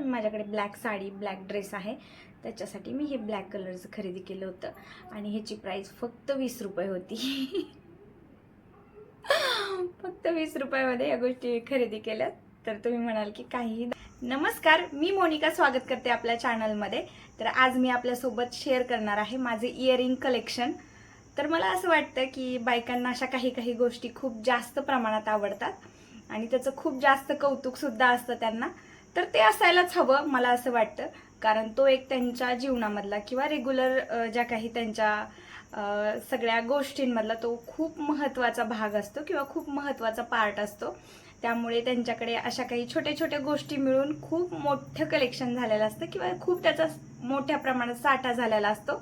पण माझ्याकडे black sari black dress आहे. त्याच्यासाठी मी हे ब्लॅक कलरचं खरेदी केलं होतं. आणि ह्याची प्राईस फक्त वीस रुपये होती. फक्त वीस रुपयामध्ये या गोष्टी खरेदी केल्या. तर तुम्ही म्हणाल की काहीही नमस्कार मी मोनिका स्वागत करते आपल्या चॅनलमध्ये तर आज मी आपल्यासोबत शेअर करणार आहे माझे इयरिंग कलेक्शन तर मला असं वाटतं की बायकांना अशा काही काही गोष्टी खूप जास्त प्रमाणात आवडतात. आणि त्याचं खूप जास्त कौतुकसुद्धा असतं त्यांना. तर ते असायलाच हवं मला असं वाटतं. कारण तो एक त्यांच्या जीवनामधला किंवा रेग्युलर ज्या काही त्यांच्या सगळ्या गोष्टींमधला तो खूप महत्त्वाचा भाग असतो किंवा खूप महत्त्वाचा पार्ट असतो. त्यामुळे त्यांच्याकडे अशा काही छोट्या छोट्या गोष्टी मिळून खूप मोठं कलेक्शन झालेलं असतं किंवा खूप त्याचा मोठ्या प्रमाणात साठा झालेला असतो.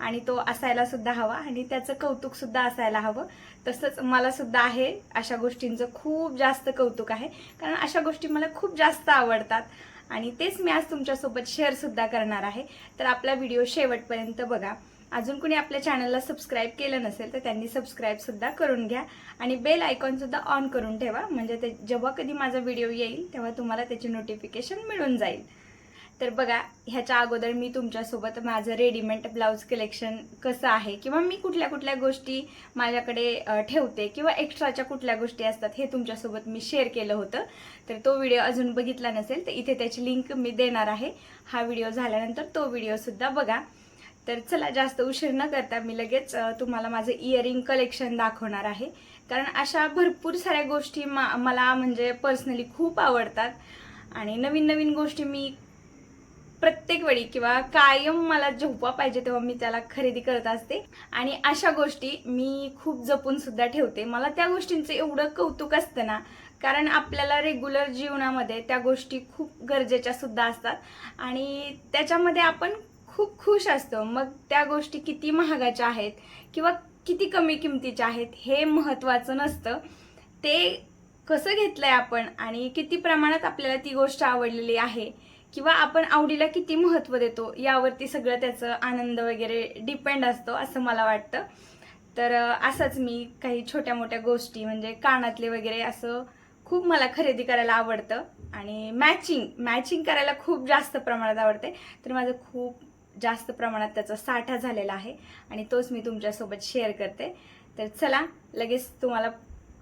आणि तो असायला सुद्धा हवा आणि त्याचं कौतुक सुद्धा असायला हवं. तसंच मला सुद्धा आहे अशा गोष्टींचं खूप जास्त कौतुक आहे. कारण अशा गोष्टी मला खूप जास्त आवडतात. आणि तेच मी आज तुमच्यासोबत शेअर सुद्धा करणार आहे. तर आपला व्हिडिओ शेवटपर्यंत बघा. अजून कोणी आपल्या चॅनलला सबस्क्राईब केलं नसेल तर त्यांनी सबस्क्राईब सुद्धा करून घ्या. आणि बेल आयकॉन सुद्धा ऑन करून ठेवा. म्हणजे ते जेव्हा कधी माझा व्हिडिओ येईल तेव्हा तुम्हाला त्याची नोटिफिकेशन मिळून जाईल. तर बघा ह्याच्या अगोदर मी तुमच्यासोबत माझं रेडीमेड ब्लाऊज कलेक्शन कसं आहे किंवा मी कुठल्या कुठल्या गोष्टी माझ्याकडे ठेवते किंवा एक्स्ट्राच्या कुठल्या गोष्टी असतात हे तुमच्यासोबत मी शेअर केलं होतं. तर तो व्हिडिओ अजून बघितला नसेल तर इथे त्याची लिंक मी देणार आहे. हा व्हिडिओ झाल्यानंतर तो व्हिडिओसुद्धा बघा. तर चला जास्त उशीर न करता मी लगेच तुम्हाला माझं इयरिंग कलेक्शन दाखवणार आहे. कारण अशा भरपूर साऱ्या गोष्टी मा मला म्हणजे पर्सनली खूप आवडतात. आणि नवीन नवीन गोष्टी मी प्रत्येक वेळी किंवा कायम मला झोपा पाहिजे तेव्हा मी त्याला खरेदी करत असते. आणि अशा गोष्टी मी खूप जपून सुद्धा ठेवते. मला त्या गोष्टींचं एवढं कौतुक असतं ना कारण आपल्याला रेग्युलर जीवनामध्ये त्या गोष्टी खूप गरजेच्या सुद्धा असतात. आणि त्याच्यामध्ये आपण खूप खुश असतो. मग त्या गोष्टी किती महागाच्या आहेत किंवा किती कमी किमतीच्या आहेत हे महत्त्वाचं नसतं. ते कसं घेतलंय आपण आणि किती प्रमाणात आपल्याला ती गोष्ट आवडलेली आहे किंवा आपण आवडीला किती महत्त्व देतो यावरती सगळं त्याचं आनंद वगैरे डिपेंड असतो असं मला वाटतं. तर असंच मी काही छोट्या मोठ्या गोष्टी म्हणजे कानातले वगैरे असं खूप मला खरेदी करायला आवडतं. आणि मॅचिंग मॅचिंग करायला खूप जास्त प्रमाणात आवडते. तर माझं खूप जास्त प्रमाणात त्याचा साठा झालेला आहे आणि तोच मी तुमच्यासोबत शेअर करते. तर चला लगेच तुम्हाला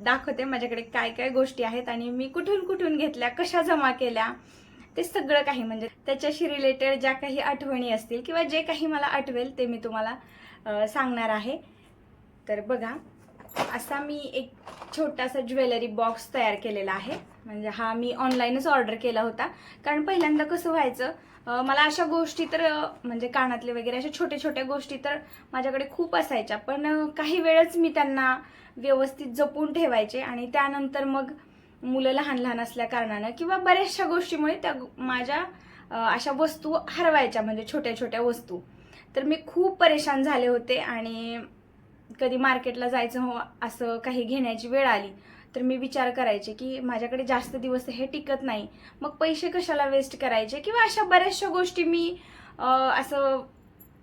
दाखवते माझ्याकडे काय काय गोष्टी आहेत आणि मी कुठून कुठून घेतल्या कशा जमा केल्या ते सगळं काही म्हणजे त्याच्याशी रिलेटेड ज्या काही आठवणी असतील किंवा जे काही मला आठवेल ते मी तुम्हाला सांगणार आहे. तर बघा असा मी एक छोटासा ज्वेलरी बॉक्स तयार केलेला आहे. म्हणजे हा मी ऑनलाईनच ऑर्डर केला होता. कारण पहिल्यांदा कसं व्हायचं मला अशा गोष्टी तर म्हणजे कानातले वगैरे अशा छोट्या छोट्या गोष्टी तर माझ्याकडे खूप असायच्या. पण काही वेळच मी त्यांना व्यवस्थित जपून ठेवायचे आणि त्यानंतर मग मुलं लहान लहान असल्या कारणानं किंवा बऱ्याचशा गोष्टीमुळे त्या माझ्या अशा वस्तू हरवायच्या म्हणजे छोट्या छोट्या वस्तू. तर मी खूप परेशान झाले होते आणि कधी मार्केटला जायचं हो असं काही घेण्याची वेळ आली तर मी विचार करायचे की माझ्याकडे जास्त दिवस हे टिकत नाही. मग पैसे कशाला वेस्ट करायचे? किंवा अशा बऱ्याचशा गोष्टी मी असं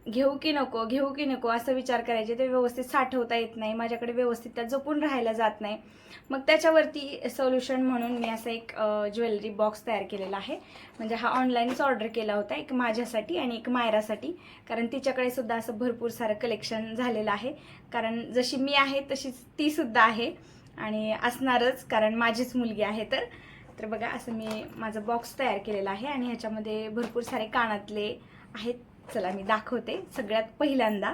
घेऊ की नको घेऊ की नको असं विचार करायचे. ते व्यवस्थित साठवता येत नाही. माझ्याकडे व्यवस्थित त्या जपून राहायला जात नाही. मग त्याच्यावरती सोल्युशन म्हणून मी असं एक ज्वेलरी बॉक्स तयार केलेला आहे. म्हणजे हा ऑनलाईनच ऑर्डर केला होता एक माझ्यासाठी आणि एक मायरासाठी. कारण तिच्याकडे सुद्धा असं भरपूर सारं कलेक्शन झालेलं आहे. कारण जशी मी आहे तशीच ती सुद्धा आहे. आणि असणारच कारण माझीच मुलगी आहे तर. तर बघा असं मी माझं बॉक्स तयार केलेला आहे. आणि ह्याच्यामध्ये भरपूर सारे कानातले आहेत. चला मी दाखवते सगळ्यात पहिल्यांदा.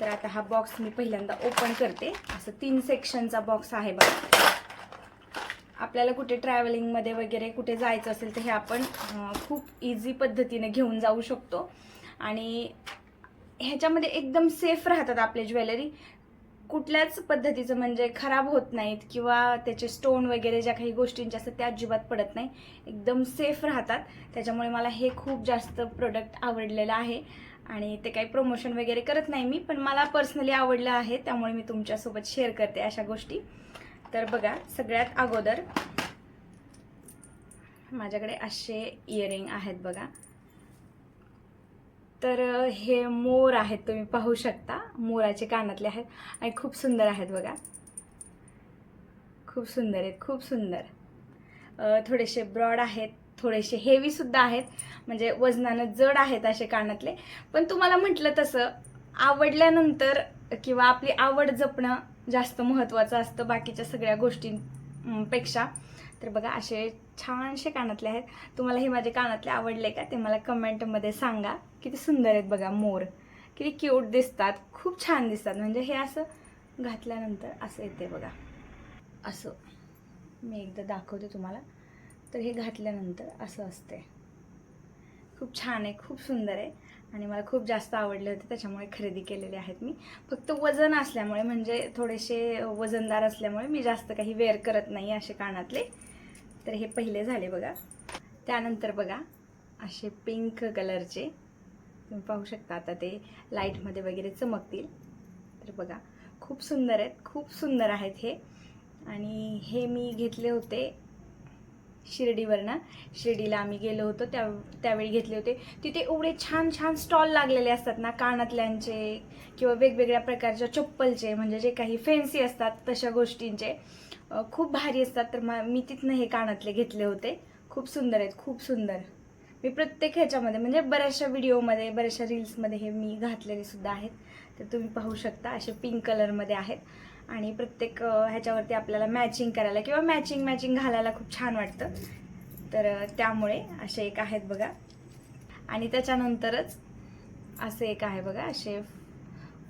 तर आता हा बॉक्स मी पहिल्यांदा ओपन करते. असं तीन सेक्शनचा बॉक्स आहे बघा. आपल्याला कुठे ट्रॅव्हलिंगमध्ये वगैरे कुठे जायचं असेल तर हे आपण खूप इझी पद्धतीने घेऊन जाऊ शकतो. आणि ह्याच्यामध्ये एकदम सेफ राहतात आपले ज्वेलरी. कुठल्याच पद्धतीचं म्हणजे खराब होत नाहीत किंवा त्याचे स्टोन वगैरे ज्या काही गोष्टींच्या असतात त्या अजिबात पडत नाही. एकदम सेफ राहतात. त्याच्यामुळे मला हे खूप जास्त प्रोडक्ट आवडलेलं आहे. आणि ते काही प्रमोशन वगैरे करत नाही मी पण मला पर्सनली आवडलं आहे. त्यामुळे मी तुमच्यासोबत शेअर करते अशा गोष्टी. तर बघा सगळ्यात अगोदर माझ्याकडे असे इयरिंग आहेत बघा. तर हे मोर आहेत तुम्ही पाहू शकता. मोराचे कानातले आहेत आणि खूप सुंदर आहेत बघा. खूप सुंदर आहेत खूप सुंदर. थोडेसे ब्रॉड आहेत थोडेसे हेवीसुद्धा आहेत. म्हणजे वजनानं जड आहेत असे कानातले. पण तुम्हाला म्हटलं तसं आवडल्यानंतर किंवा आपली आवड जपणं जास्त महत्त्वाचं असतं बाकीच्या सगळ्या गोष्टींपेक्षा. तर बघा असे छानसे कानातले आहेत. तुम्हाला हे माझे कानातले आवडले का ते मला कमेंटमध्ये सांगा. किती सुंदर आहेत बघा मोर. किती क्यूट दिसतात. खूप छान दिसतात. म्हणजे हे असं घातल्यानंतर असं येते बघा. असं. मी एकदा दाखवते तुम्हाला. तर हे घातल्यानंतर असं असते खूप छान आहे. खूप सुंदर आहे. आणि मला खूप जास्त आवडले होते त्याच्यामुळे खरेदी केलेले आहेत मी. फक्त वजन असल्यामुळे म्हणजे थोडेसे वजनदार असल्यामुळे मी जास्त काही वेअर करत नाही असे कानातले. तर हे पहिले झाले बघा. त्यानंतर बघा असे पिंक कलरचे तुम्ही पाहू शकता आता ते लाईटमध्ये वगैरे चमकतील. तर बघा खूप सुंदर आहेत खूप सुंदर आहेत हे. आणि हे मी घेतले होते शिर्डीवरनं. शिर्डीला आम्ही गेलो होतो त्या त्यावेळी घेतले होते. तिथे एवढे छान छान स्टॉल लागलेले असतात ना कानातल्यांचे किंवा वेगवेगळ्या प्रकारच्या चप्पलचे म्हणजे जे काही फॅन्सी असतात तशा गोष्टींचे. खूप भारी असतात तर म मी तिथनं हे कानातले घेतले होते. खूप सुंदर आहेत खूप सुंदर. मी प्रत्येक ह्याच्यामध्ये म्हणजे बऱ्याचशा व्हिडिओमध्ये बऱ्याचशा रील्समध्ये हे मी घातलेले सुद्धा आहेत. तर तुम्ही पाहू शकता असे पिंक कलरमध्ये आहेत. आणि प्रत्येक ह्याच्यावरती आपल्याला मॅचिंग करायला किंवा मॅचिंग मॅचिंग घालायला खूप छान वाटतं. तर त्यामुळे असे एक आहेत बघा. आणि त्याच्यानंतरच असे एक आहे बघा असे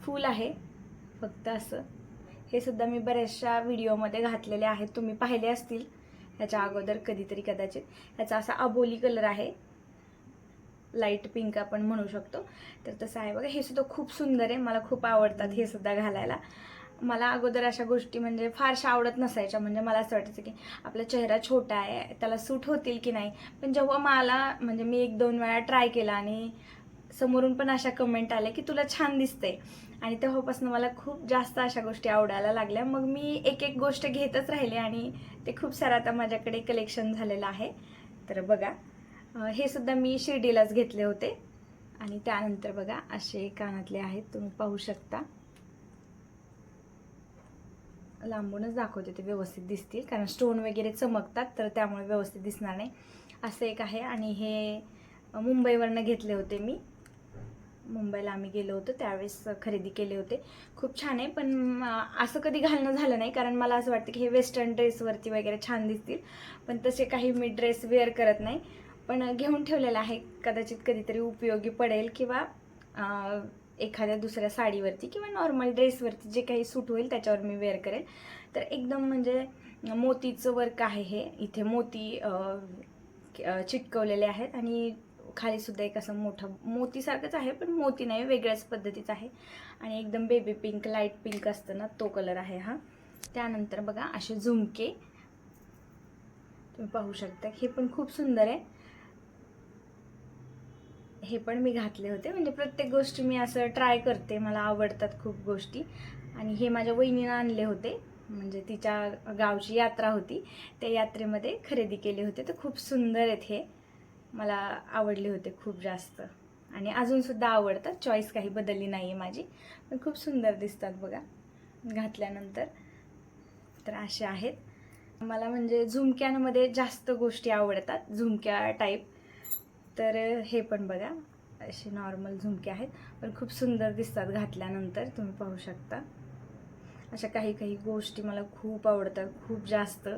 फूल आहे. फक्त असं. हे सुद्धा मी बऱ्याचशा व्हिडिओमध्ये घातलेले आहेत. तुम्ही पाहिले असतील ह्याच्या अगोदर कधीतरी कदाचित. ह्याचा असा अबोली कलर आहे. लाइट पिंक आपण म्हणू शकतो. तर तसं आहे बघा. हे सुद्धा खूप सुंदर आहे. मला खूप आवडतात हे सुद्धा घालायला. मला अगोदर अशा गोष्टी म्हणजे फारशा आवडत नसायच्या. म्हणजे मला असं वाटायचं की आपला चेहरा छोटा आहे त्याला सूट होतील की नाही. पण जेव्हा मला म्हणजे मी एक दोन वेळा ट्राय केला आणि समोरून पण अशा कमेंट आल्या की तुला छान दिसते आणि तेव्हापासून मला खूप जास्त अशा गोष्टी आवडायला लागल्या. मग मी एक एक गोष्ट घेतच राहिले आणि ते खूप सारं आता माझ्याकडे कलेक्शन झालेलं आहे. तर बघा हे सुद्धा मी शिर्डीलाच घेतले होते. आणि त्यानंतर बघा असे कानातले आहेत तुम्ही पाहू शकता. लांबूनच दाखवते ते व्यवस्थित दिसतील. कारण स्टोन वगैरे चमकतात तर त्यामुळे व्यवस्थित दिसणार नाही. असं एक आहे. आणि हे मुंबईवरनं घेतले होते मी. मुंबईला आम्ही गेलो होतो. त्यावेळेस खरेदी केले होते. खूप छान आहे. पण असं कधी घालणं झालं नाही. कारण मला असं वाटतं की हे वेस्टर्न ड्रेसवरती वगैरे छान दिसतील. पण तसे काही मी ड्रेस वेअर करत नाही. पण घेऊन ठेवलेलं आहे. कदाचित कधीतरी उपयोगी पडेल किंवा एखाद्या दुसऱ्या साडीवरती किंवा नॉर्मल ड्रेसवरती जे काही सूट होईल त्याच्यावर मी वेअर करेल. तर एकदम म्हणजे मोतीचं वर्क आहे हे. इथे मोती चिटकवलेले आहेत आणि खालीसुद्धा एक असं मोठं मोतीसारखंच आहे पण मोती नाही वेगळ्याच पद्धतीचं आहे. आणि एकदम बेबी पिंक लाइट पिंक असतं ना तो कलर आहे हा. त्यानंतर बघा असे झुमके. तुम्ही पाहू शकता हे पण खूप सुंदर आहे. हे पण मी घातले होते. म्हणजे प्रत्येक गोष्टी मी असं ट्राय करते. मला आवडतात खूप गोष्टी. आणि हे माझ्या वहिनीनं आणले होते. म्हणजे तिच्या गावची यात्रा होती. त्या यात्रेमध्ये खरेदी केले होते. तर खूप सुंदर आहेत हे. मला आवडले होते खूप जास्त. आणि अजूनसुद्धा आवडतात. चॉईस काही बदलली नाही आहे माझी. पण खूप सुंदर दिसतात बघा. घातल्यानंतर. तर असे आहेत. मला म्हणजे झुमक्यांमध्ये जास्त गोष्टी आवडतात. झुमक्या टाईप तर हे पण बघा असे नॉर्मल झुमके आहेत पण खूप सुंदर दिसतात घातल्यानंतर तुम्ही पाहू शकता. अशा काही काही गोष्टी मला खूप आवडतात खूप जास्त.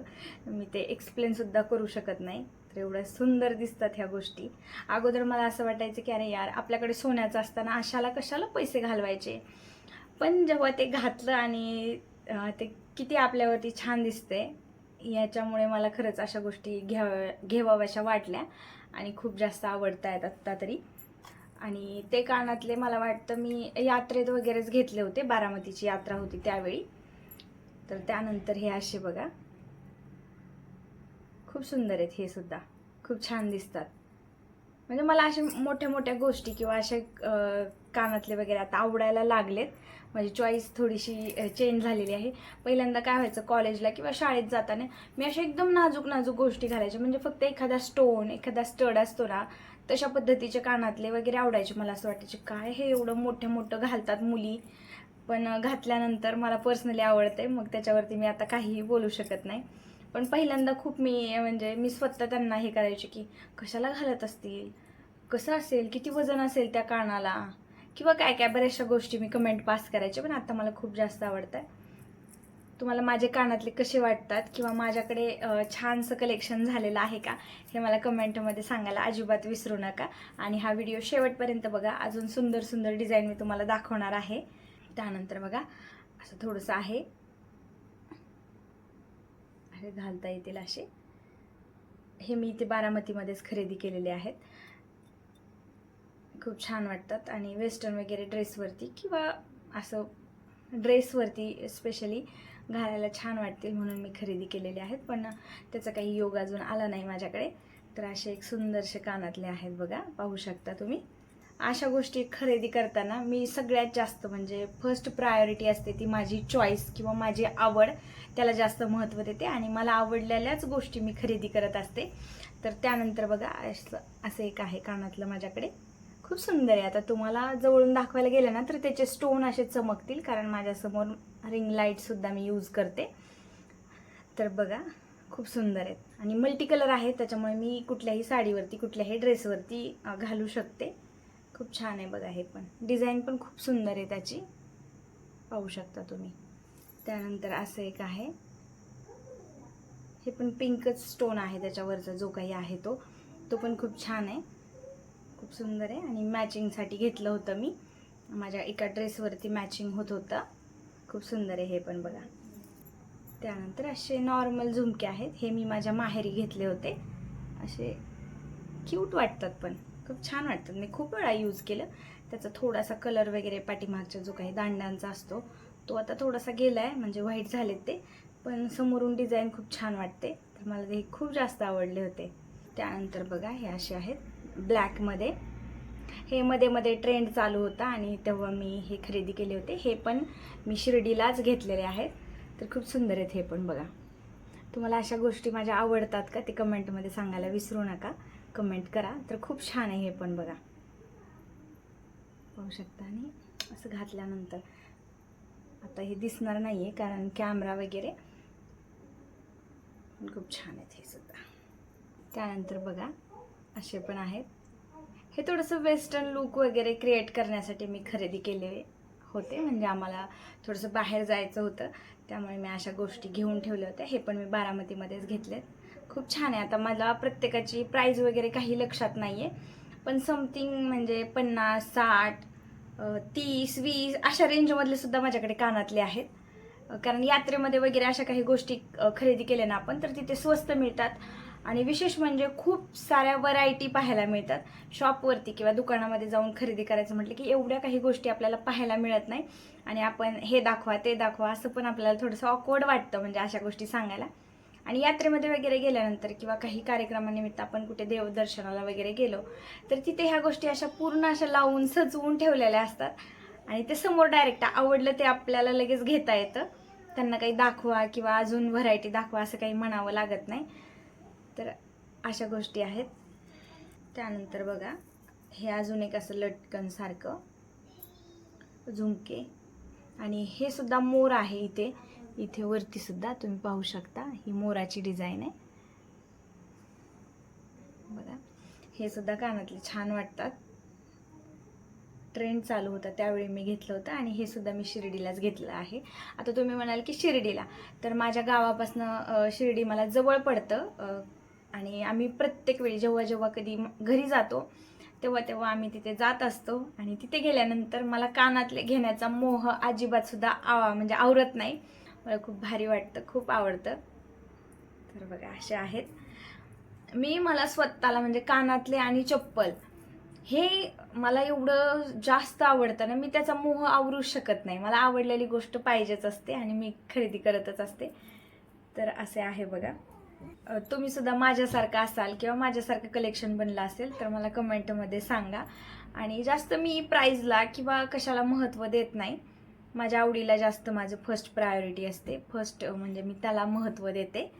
मी ते एक्सप्लेनसुद्धा करू शकत नाही तर एवढ्या सुंदर दिसतात ह्या गोष्टी. अगोदर मला असं वाटायचं की अरे यार आपल्याकडे सोन्याचं असताना अशाला कशाला पैसे घालवायचे? पण जेव्हा ते घातलं आणि ते किती आपल्यावरती छान दिसते याच्यामुळे मला खरंच अशा गोष्टी घ्याव्या घेवाव्याशा वाटल्या. आणि खूप जास्त आवडत आहेत आत्ता तरी. आणि ते कानातले मला वाटतं मी यात्रेत वगैरेच घेतले होते. बारामतीची यात्रा होती त्यावेळी. तर त्यानंतर हे असे बघा. खूप सुंदर आहेत हे सुद्धा. खूप छान दिसतात. म्हणजे मला अशा मोठ्या मोठ्या गोष्टी किंवा अशा कानातले वगैरे आता आवडायला लागलेत. माझी चॉईस थोडीशी चेंज झालेली आहे. पहिल्यांदा काय व्हायचं कॉलेजला किंवा शाळेत जाताना मी अशा एकदम नाजूक नाजूक गोष्टी घालायच्या म्हणजे फक्त एखादा स्टोन एखादा स्टड असतो ना तशा पद्धतीचे कानातले वगैरे आवडायचे मला असं वाटायचे काय हे एवढं मोठं मोठं घालतात मुली? पण घातल्यानंतर मला पर्सनली आवडते मग त्याच्यावरती मी आता काहीही बोलू शकत नाही. पण पहिल्यांदा खूप मी म्हणजे मी स्वतः त्यांना हे करायचे की कशाला घालत असतील? कसं असेल? किती वजन असेल त्या कानाला? किंवा काय काय बऱ्याचशा गोष्टी मी कमेंट पास करायचे पण आता मला खूप जास्त आवडतं तुम्हाला माझे कानातले कसे वाटतात किंवा माझ्याकडे छानसं कलेक्शन झालेलं आहे का हे मला कमेंटमध्ये सांगायला अजिबात विसरू नका. आणि हा व्हिडिओ शेवटपर्यंत बघा. अजून सुंदर सुंदर डिझाईन मी तुम्हाला दाखवणार आहे. त्यानंतर बघा. असं थोडंसं आहे. अरे घालता येतील असे. हे मी इथे बारामतीमध्येच खरेदी केलेले आहेत. खूप छान वाटतात. आणि वेस्टर्न वगैरे ड्रेसवरती किंवा असं ड्रेसवरती स्पेशली घालायला छान वाटतील म्हणून मी खरेदी केलेले आहेत. पण त्याचा काही योग अजून आला नाही माझ्याकडे. तर असे एक सुंदरसे कानातले आहेत बघा. पाहू शकता तुम्ही. अशा गोष्टी खरेदी करताना मी सगळ्यात जास्त म्हणजे फर्स्ट प्रायोरिटी असते ती माझी चॉईस किंवा माझी आवड. त्याला जास्त महत्त्व देते आणि मला आवडलेल्याच गोष्टी मी खरेदी करत असते. तर त्यानंतर बघा असं असं एक आहे कानातलं माझ्याकडे. खूप सुंदर आहे. आता तुम्हाला जवळून दाखवायला गेलं ना तर त्याचे स्टोन असे चमकतील कारण माझ्यासमोर रिंग लाईटसुद्धा मी यूज करते. तर बघा खूप सुंदर आहेत. आणि मल्टी कलर आहेत त्याच्यामुळे मी कुठल्याही साडीवरती कुठल्याही ड्रेसवरती घालू शकते. खूप छान आहे बघा हे पण. डिझाईन पण खूप सुंदर आहे त्याची. पाहू शकता तुम्ही. त्यानंतर असं एक आहे. हे पण पिंकच स्टोन आहे त्याच्यावरचा जो काही आहे तो. तो पण खूप छान आहे. खूप सुंदर आहे आणि मॅचिंगसाठी घेतलं होतं मी. माझ्या एका ड्रेसवरती मॅचिंग होत होतं. खूप सुंदर आहे हे पण बघा. त्यानंतर असे नॉर्मल झुमके आहेत. हे मी माझ्या माहेरी घेतले होते. असे क्यूट वाटतात पण. खूप छान वाटतात. मी खूप वेळा यूज केलं. त्याचा थोडासा कलर वगैरे पाठीमागचा जो काही दांड्यांचा असतो तो आता थोडासा गेला आहे म्हणजे व्हाईट झालेत ते. पण समोरून डिझाईन खूप छान वाटते. तर मला ते खूप जास्त आवडले होते. त्यानंतर बघा हे असे आहेत. ब्लॅकमध्ये. हे मध्ये मध्ये ट्रेंड चालू होता आणि तेव्हा मी हे खरेदी केले होते. हे पण मी शिर्डीलाच घेतलेले आहेत. तर खूप सुंदर आहेत हे पण बघा. तुम्हाला अशा गोष्टी माझ्या आवडतात का ते कमेंटमध्ये सांगायला विसरू नका. कमेंट करा. तर खूप छान आहे हे पण बघा. पाहू शकता आणि असं घातल्यानंतर. आता हे दिसणार नाही आहे कारण कॅमेरा वगैरे. पण खूप छान आहेत हे सुद्धा. त्यानंतर बघा. असे पण आहेत. हे थोडंसं वेस्टर्न लुक वगैरे क्रिएट करण्यासाठी मी खरेदी केले होते. म्हणजे आम्हाला थोडंसं बाहेर जायचं होतं. त्यामुळे मी अशा गोष्टी घेऊन ठेवल्या होत्या. हे पण मी बारामतीमध्येच घेतलेत. खूप छान आहे. आता मला प्रत्येकाची प्राईज वगैरे काही लक्षात नाही आहे पण समथिंग म्हणजे पन्नास साठ तीस वीस अशा रेंजमधले सुद्धा माझ्याकडे कानातले आहेत. कारण यात्रेमध्ये वगैरे अशा काही गोष्टी खरेदी केल्या ना आपण तर तिथे स्वस्त मिळतात. आणि विशेष म्हणजे खूप साऱ्या व्हरायटी पाहायला मिळतात. शॉपवरती किंवा दुकानामध्ये जाऊन खरेदी करायचं म्हटलं की एवढ्या काही गोष्टी आपल्याला पाहायला मिळत नाही. आणि आपण हे दाखवा ते दाखवा असं पण आपल्याला थोडंसं ऑकवर्ड वाटतं म्हणजे अशा गोष्टी सांगायला. आणि यात्रेमध्ये वगैरे गेल्यानंतर किंवा काही कार्यक्रमानिमित्त आपण कुठे देवदर्शनाला वगैरे गेलो तर तिथे ह्या गोष्टी अशा पूर्ण अशा लावून सजवून ठेवलेल्या असतात. आणि ते समोर डायरेक्ट आवडलं ते आपल्याला लगेच घेता येतं. त्यांना काही दाखवा किंवा अजून व्हरायटी दाखवा असं काही म्हणावं लागत नाही. तर अशा गोष्टी आहेत. त्यानंतर बघा हे अजून एक असं लटकनसारखं झुमके. आणि हे सुद्धा मोर आहे इथे. इथे वरती सुद्धा तुम्ही पाहू शकता. ही मोराची डिझाईन आहे. बघा हे सुद्धा कानातले छान वाटतात. ट्रेंड चालू होता त्यावेळी मी घेतलं होतं आणि हे सुद्धा मी शिर्डीलाच घेतलं आहे. आता तुम्ही म्हणाल की शिर्डीला. तर माझ्या गावापासनं शिर्डी मला जवळ पडतं. आणि आम्ही प्रत्येक वेळी जेव्हा जेव्हा कधी घरी जातो तेव्हा तेव्हा आम्ही तिथे जात असतो. आणि तिथे गेल्यानंतर मला कानातले घेण्याचा मोह अजिबातसुद्धा आवा म्हणजे आवरत नाही. मला खूप भारी वाटतं खूप आवडतं. तर बघा असे आहेत. मी मला स्वतःला म्हणजे कानातले आणि चप्पल हे मला एवढं जास्त आवडतं ना मी त्याचा मोह आवरू शकत नाही. मला आवडलेली गोष्ट पाहिजेच असते आणि मी खरेदी करतच असते. तर असे आहे बघा. तुम्ही सुद्धा माझ्यासारखं असाल किंवा माझ्यासारखं कलेक्शन बनलं असेल तर मला कमेंटमध्ये सांगा. आणि जास्त मी प्राईजला किंवा कशाला महत्त्व देत नाही. माझ्या आवडीला जास्त माझं फर्स्ट प्रायोरिटी असते. फर्स्ट म्हणजे मी त्याला महत्त्व देते.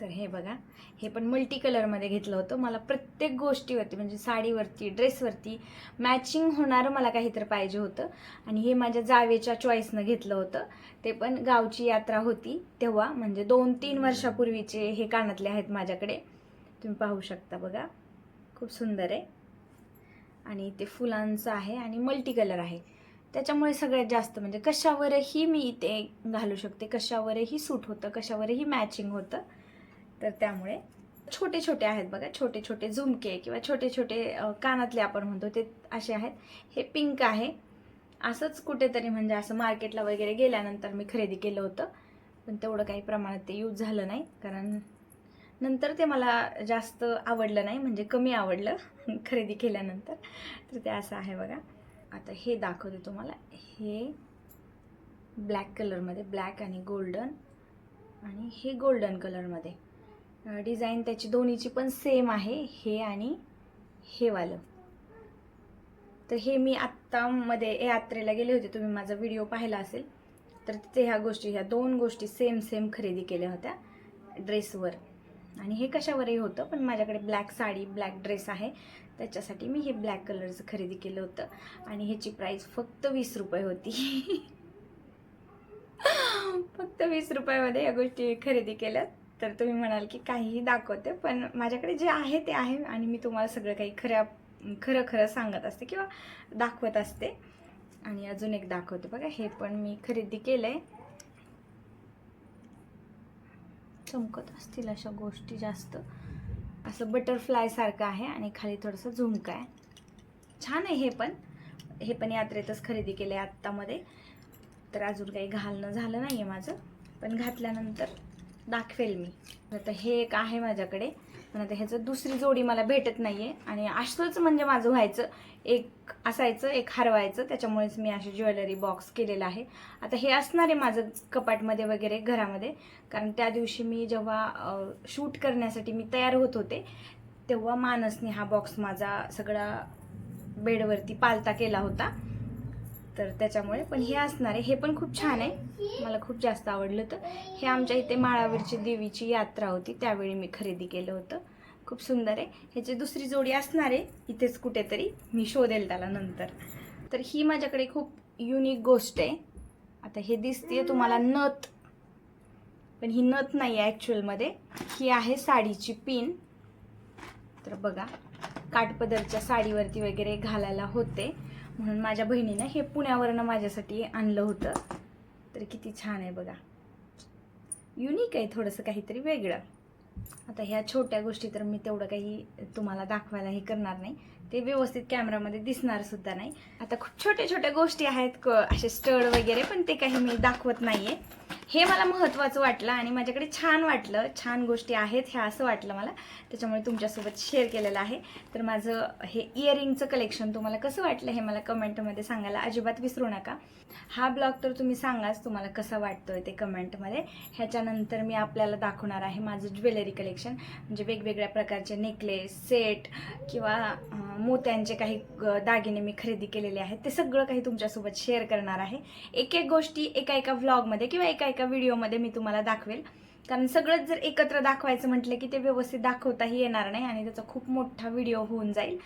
तर हे बघा. हे पण मल्टी कलरमध्ये घेतलं होतं. मला प्रत्येक गोष्टीवरती म्हणजे साडीवरती ड्रेसवरती मॅचिंग होणारं मला काहीतरी पाहिजे होतं. आणि हे माझ्या जावेच्या चॉईसनं घेतलं होतं. ते पण गावची यात्रा होती तेव्हा म्हणजे दोन तीन वर्षापूर्वीचे हे कानातले आहेत माझ्याकडे. तुम्ही पाहू शकता बघा. खूप सुंदर आहे. आणि ते फुलांचं आहे आणि मल्टी कलर आहे. त्याच्यामुळे सगळ्यात जास्त म्हणजे कशावरही मी ते घालू शकते. कशावरही सूट होतं कशावरही मॅचिंग होतं. तर त्यामुळे छोटे छोटे आहेत बघा छोटे छोटे झुमके किंवा छोटे छोटे कानातले आपण म्हणतो ते असे आहेत. हे पिंक आहे. असंच कुठेतरी म्हणजे असं मार्केटला वगैरे गेल्यानंतर मी खरेदी केलं होतं. पण तेवढं काही प्रमाणात ते यूज झालं नाही. कारण नंतर ते मला जास्त आवडलं नाही म्हणजे कमी आवडलं खरेदी केल्यानंतर. तर ते असं आहे बघा. आता हे दाखवते तुम्हाला. हे ब्लॅक कलरमध्ये ब्लॅक आणि गोल्डन. आणि हे गोल्डन कलरमध्ये. डिझाईन त्याची दोन्हीची पण सेम आहे हे आणि हे वालं. तर हे मी आत्तामध्ये यात्रेला गेले होते तुम्ही माझा व्हिडिओ पाहिला असेल. तर तिथे ह्या गोष्टी ह्या दोन गोष्टी सेम सेम खरेदी केल्या होत्या ड्रेसवर आणि हे कशावरही होतं पण माझ्याकडे ब्लॅक साडी ब्लॅक ड्रेस आहे. त्याच्यासाठी मी हे ब्लॅक कलरचं खरेदी केलं होतं. आणि ह्याची प्राईस फक्त वीस रुपये होती. फक्त वीस रुपयामध्ये या गोष्टी खरेदी केल्यात. तर तुम्ही म्हणाल की काहीही दाखवते पण माझ्याकडे जे आहे ते आहे आणि मी तुम्हाला सगळं काही खऱ्या खरं खरं सांगत असते किंवा दाखवत असते. आणि अजून एक दाखवते बघा हे पण मी खरेदी केलं आहे चमकत असतील अशा गोष्टी जास्त. असं बटरफ्लायसारखं आहे आणि खाली थोडंसं झुमका आहे. छान आहे हे पण. हे पण यात्रेतच खरेदी केलं आहे आत्तामध्ये. तर अजून काही घालणं झालं नाही आहे माझं. पण घातल्यानंतर दाखवेल मी. आता हे एक आहे माझ्याकडे. पण आता ह्याचं दुसरी जोडी मला भेटत नाही आहे आणि असंच म्हणजे माझं व्हायचं एक असायचं एक हरवायचं. त्याच्यामुळेच मी असे ज्वेलरी बॉक्स केलेला आहे. आता हे असणार आहे माझं कपाटमध्ये वगैरे घरामध्ये. कारण त्या दिवशी मी जेव्हा शूट करण्यासाठी मी तयार होत होते तेव्हा मानसने हा बॉक्स माझा सगळा बेडवरती पालता केला होता. तर त्याच्यामुळे. पण हे असणार आहे. हे पण खूप छान आहे. मला खूप जास्त आवडलं होतं. हे आमच्या इथे माळावरची देवीची यात्रा होती. त्यावेळी मी खरेदी केलं होतं. खूप सुंदर आहे. ह्याची दुसरी जोडी असणार आहे. इथेच कुठेतरी. मी शोधेल त्याला नंतर. तर ही माझ्याकडे खूप युनिक गोष्ट आहे. आता हे दिसते तुम्हाला नथ. पण ही नथ नाही आहे ॲक्च्युअलमध्ये ही आहे साडीची पिन तर बघा काठपदरच्या साडीवरती वगैरे घालायला होते. म्हणून माझ्या बहिणीनं हे पुण्यावरनं माझ्यासाठी आणलं होतं. तर किती छान आहे बघा. युनिक आहे थोडंसं काहीतरी वेगळं. आता ह्या छोट्या गोष्टी तर मी तेवढं काही तुम्हाला दाखवायला हे करणार नाही. ते व्यवस्थित कॅमेरामध्ये दिसणार सुद्धा नाही. आता खूप छोट्या छोट्या गोष्टी आहेत क असे स्टड वगैरे पण ते काही मी दाखवत नाही आहे हे मला महत्त्वाचं वाटलं आणि माझ्याकडे छान वाटलं. छान गोष्टी आहेत ह्या असं वाटलं मला. त्याच्यामुळे तुमच्यासोबत शेअर केलेलं आहे. तर माझं हे इयरिंगचं कलेक्शन तुम्हाला कसं वाटलं हे मला कमेंटमध्ये सांगायला अजिबात विसरू नका. हा ब्लॉग तर तुम्ही सांगाच तुम्हाला कसा वाटतोय ते कमेंटमध्ये ह्याच्यानंतर मी आपल्याला दाखवणार आहे माझं ज्वेलरी कलेक्शन म्हणजे वेगवेगळ्या प्रकारचे नेकलेस सेट किंवा मोत्यांचे काही दागिने मी खरेदी केलेले आहेत. ते सगळं काही तुमच्यासोबत शेअर करणार आहे. एक एक गोष्टी एका एका व्लॉगमध्ये किंवा एका एका व्हिडिओमध्ये मी तुम्हाला दाखवेल. कारण सगळंच जर एकत्र दाखवायचं म्हटलं की ते व्यवस्थित दाखवताही येणार नाही आणि त्याचा खूप मोठा व्हिडिओ होऊन जाईल.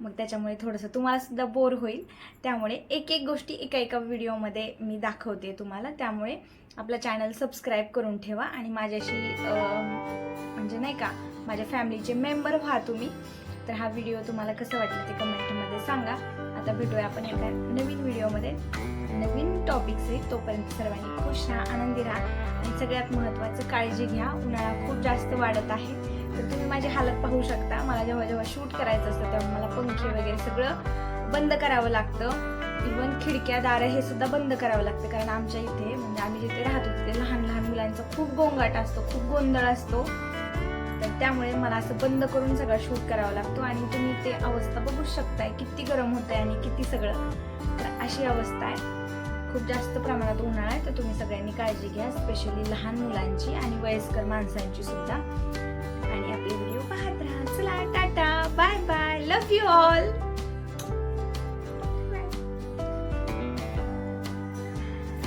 मग त्याच्यामुळे थोडंसं तुम्हालासुद्धा बोर होईल. त्यामुळे एक एक गोष्टी एका एका व्हिडिओमध्ये मी दाखवते तुम्हाला. त्यामुळे आपला चॅनल सबस्क्राईब करून ठेवा आणि माझ्याशी म्हणजे नाही का माझ्या फॅमिलीचे मेंबर व्हा तुम्ही. तर हा व्हिडिओ तुम्हाला कसं वाटलं ते कमेंटमध्ये सांगा. आता भेटूया आपण एका नवीन व्हिडिओमध्ये. नवीन टॉपिक्स आहेत तोपर्यंत सर्वांनी खुश राहा आनंदी राहा आणि सगळ्यात महत्त्वाचं काळजी घ्या. उन्हाळा खूप जास्त वाढत आहे. तर तुम्ही माझी हालत पाहू शकता. मला जेव्हा जेव्हा शूट करायचं असतं तेव्हा मला पंखे वगैरे सगळं बंद करावं लागतं. इवन खिडक्या दारं हे सुद्धा बंद करावं लागतं. कारण आमच्या इथे म्हणजे आम्ही जिथे राहतो तिथे लहान लहान मुलांचा खूप गोंगाट असतो खूप गोंधळ असतो. तर त्यामुळे मला असं बंद करून सगळं शूट करावं लागतो आणि तुम्ही ते अवस्था बघू शकताय. किती गरम होत आहे आणि किती सगळं. तर अशी अवस्था आहे. खूप जास्त प्रमाणात उन्हाळा आहे तर तुम्ही सगळ्यांनी काळजी घ्या स्पेशली लहान मुलांची आणि वयस्कर माणसांची सुद्धा. आणि आपले व्हिडिओ पाहत राहा. चला Tata. Bye bye love you all